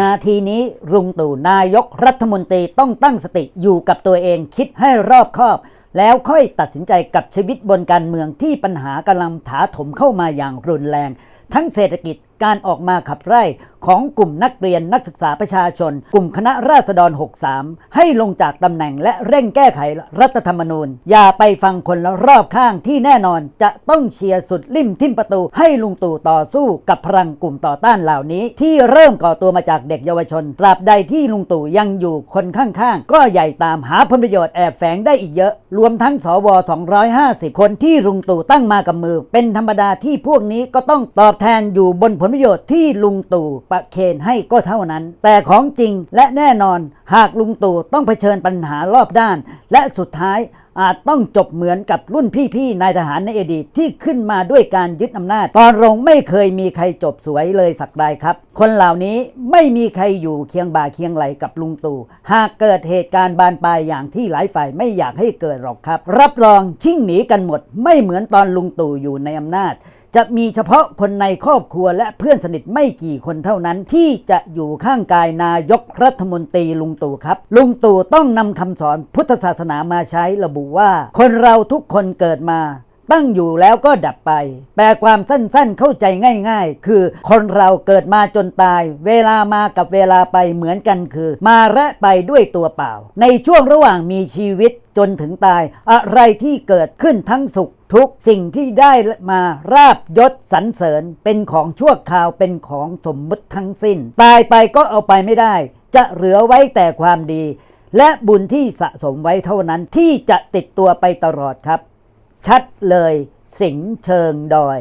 นาทีนี้ลุงตู่นายกรัฐมนตรีต้องตั้งสติอยู่กับตัวเองคิดให้รอบคอบ แล้วค่อยตัดสินใจกับชีวิตบนการเมืองที่ปัญหากำลังถาถมเข้ามาอย่างรุนแรง ทั้งเศรษฐกิจ การออกมาขับไล่ของกลุ่มนักเรียนนักศึกษาประชาชน กลุ่มคณะราษฎร 63 ให้ลงจากตำแหน่งและเร่งแก้ไขรัฐธรรมนูญ อย่าไปฟังคนละรอบข้างที่แน่นอนจะต้องเชียร์สุดลิ่มทิมประตู ให้ลุงตู่ต่อสู้กับพลังกลุ่มต่อต้านเหล่านี้ ที่เริ่มก่อตัวมาจากเด็กเยาวชน ตราบใดที่ลุงตู่ยังอยู่คนข้างๆ ก็ใหญ่ตามหาผลประโยชน์แอบแฝงได้อีกเยอะ รวมทั้งสว 250 คนที่ลุงตู่ตั้งมากับมือ เป็นธรรมดาที่พวกนี้ก็ต้องตอบแทนอยู่บนผลประโยชน์ที่ลุงตู่ประเคนให้ก็เท่านั้น แต่ของจริงและแน่นอนหากลุงตู่ต้องเผชิญปัญหารอบด้าน และสุดท้ายอาจต้องจบเหมือนกับรุ่นพี่ๆนายทหารในอดีตที่ขึ้นมาด้วยการยึดอำนาจ ตอนลงไม่เคยมีใครจบสวยเลยสักใดครับ คนเหล่านี้ไม่มีใครอยู่เคียงบ่าเคียงไหลกับลุงตู่หากเกิดเหตุการณ์บานปลายอย่างที่หลายฝ่ายไม่อยากให้เกิดหรอกครับ รับรองชิ่งหนีกันหมด ไม่เหมือนตอนลุงตู่อยู่ในอำนาจ จะมีเฉพาะคนในครอบครัวและเพื่อนสนิทไม่กี่คนเท่านั้น ที่จะอยู่ข้างกายนายกรัฐมนตรีลุงตู่ครับ ลุงตู่ต้องนำคำสอนพุทธศาสนามาใช้ระบุว่า คนเราทุกคนเกิดมา ตั้งอยู่แล้วก็ดับไป แปลความสั้นๆเข้าใจง่าย ๆ คือคนเราเกิดมาจนตาย เวลามากับเวลาไปเหมือนกันคือ มาและไปด้วยตัวเปล่า ในช่วงระหว่างมีชีวิตจนถึงตาย อะไรที่เกิดขึ้นทั้งสุขทุกสิ่งที่ได้มาราบยศสรรเสริญเป็นของชั่วคราวเป็นของสมมุติทั้งสิ้น ตายไปก็เอาไปไม่ได้ จะเหลือไว้แต่ความดี และบุญที่สะสมไว้เท่านั้นที่จะติดตัวไปตลอดครับ ชัดเลยสิงเชิงดอย